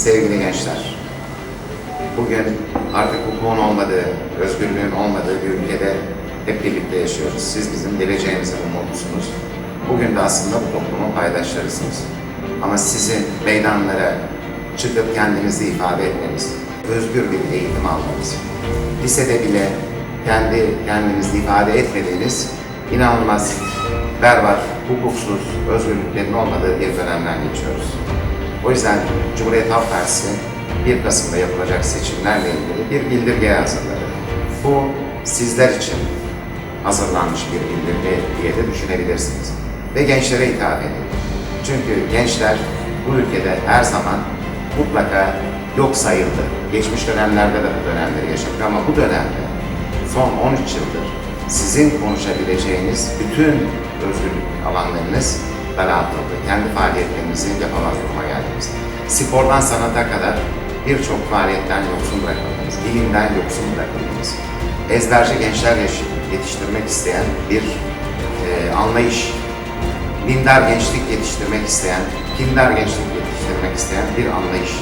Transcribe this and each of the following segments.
Sevgili gençler, bugün artık hukukun olmadığı, özgürlüğün olmadığı bir ülkede hep birlikte yaşıyoruz. Siz bizim geleceğimizin umudusunuz. Bugün de aslında bu toplumun paydaşlarısınız. Ama sizin meydanlara çıkıp kendinizi ifade etmeniz, özgür bir eğitim almanız, lisede bile kendi kendinizi ifade etmediğiniz inanılmaz berbat, hukuksuz, özgürlüklerin olmadığı bir dönemden geçiyoruz. O yüzden Cumhuriyet Halk Partisi 1 Kasım'da yapılacak seçimlerle ilgili bir bildirge hazırladı. Bu sizler için hazırlanmış bir bildirge diye de düşünebilirsiniz. Ve gençlere hitap ediyor. Çünkü gençler bu ülkede her zaman mutlaka yok sayıldı. Geçmiş dönemlerde de bu dönemleri yaşadık ama bu dönemde son 13 yıldır sizin konuşabileceğiniz bütün özgürlük alanlarınız daraltıldı. Kendi faaliyetlerinizi yapamaz duruma geldiniz. Spordan sanata kadar birçok faaliyetten yoksun bırakıldınız. Bilimden yoksun bırakıldınız. Ezberci gençler yetiştirmek isteyen bir e, anlayış, dindar gençlik yetiştirmek isteyen, kindar gençlik yetiştirmek isteyen bir anlayış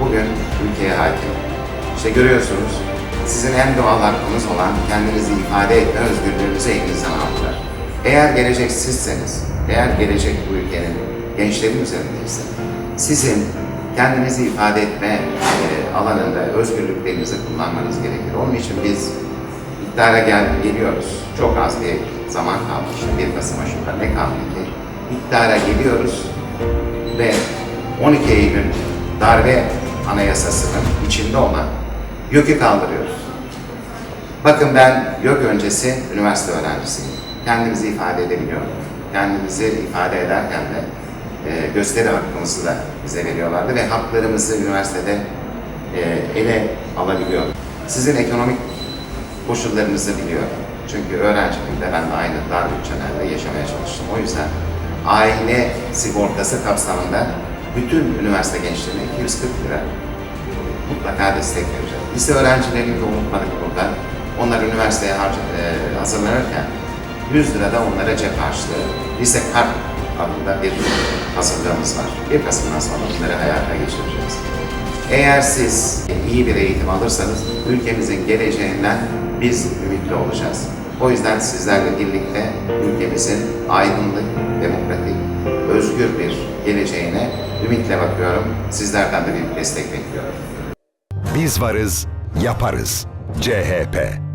bugün ülkeye hakim. İşte görüyorsunuz, sizin en doğal hakkınız olan kendinizi ifade etme özgürlüğünüzü elinizden aldılar. Eğer gelecek sizseniz, eğer gelecek bu ülkenin gençlerin üzerindeyse, sizin kendinizi ifade etme e, alanında özgürlüklerinizi kullanmanız gerekir. Onun için biz iktidara gel geliyoruz. Çok az bir zaman kaldı. Şimdi 1 Kasım'a şurada ne kaldı ki? İktidara geliyoruz ve 12 Eylül darbe anayasasının içinde olan YÖK'ü kaldırıyoruz. Bakın ben YÖK öncesi üniversite öğrencisiyim. Kendimizi ifade edebiliyorum. Kendimizi ifade ederken de e, gösteri hakkımızı da bize veriyorlardı ve haklarımızı üniversitede e, ele alabiliyorum. Sizin ekonomik koşullarınızı biliyorum. Çünkü öğrenciliğimde ben de aynı dar bütçelerde yaşamaya çalıştım. O yüzden aile sigortası kapsamında bütün üniversite gençlerine 240 lira mutlaka destek vereceğiz. Lise öğrencilerini de unutmadık burada. Onlar üniversiteye e, hazırlanırken 100 lira da onlara cep harçlığı, lise kart adında bir hazırlığımız var. 1 Kasım'dan sonra bunları hayata geçireceğiz. Eğer siz iyi bir eğitim alırsanız ülkemizin geleceğinden biz ümitli olacağız. O yüzden sizlerle birlikte ülkemizin aydınlık, demokratik, özgür bir geleceğine ümitle bakıyorum. Sizlerden de bir destek bekliyorum. Biz varız, yaparız. CHP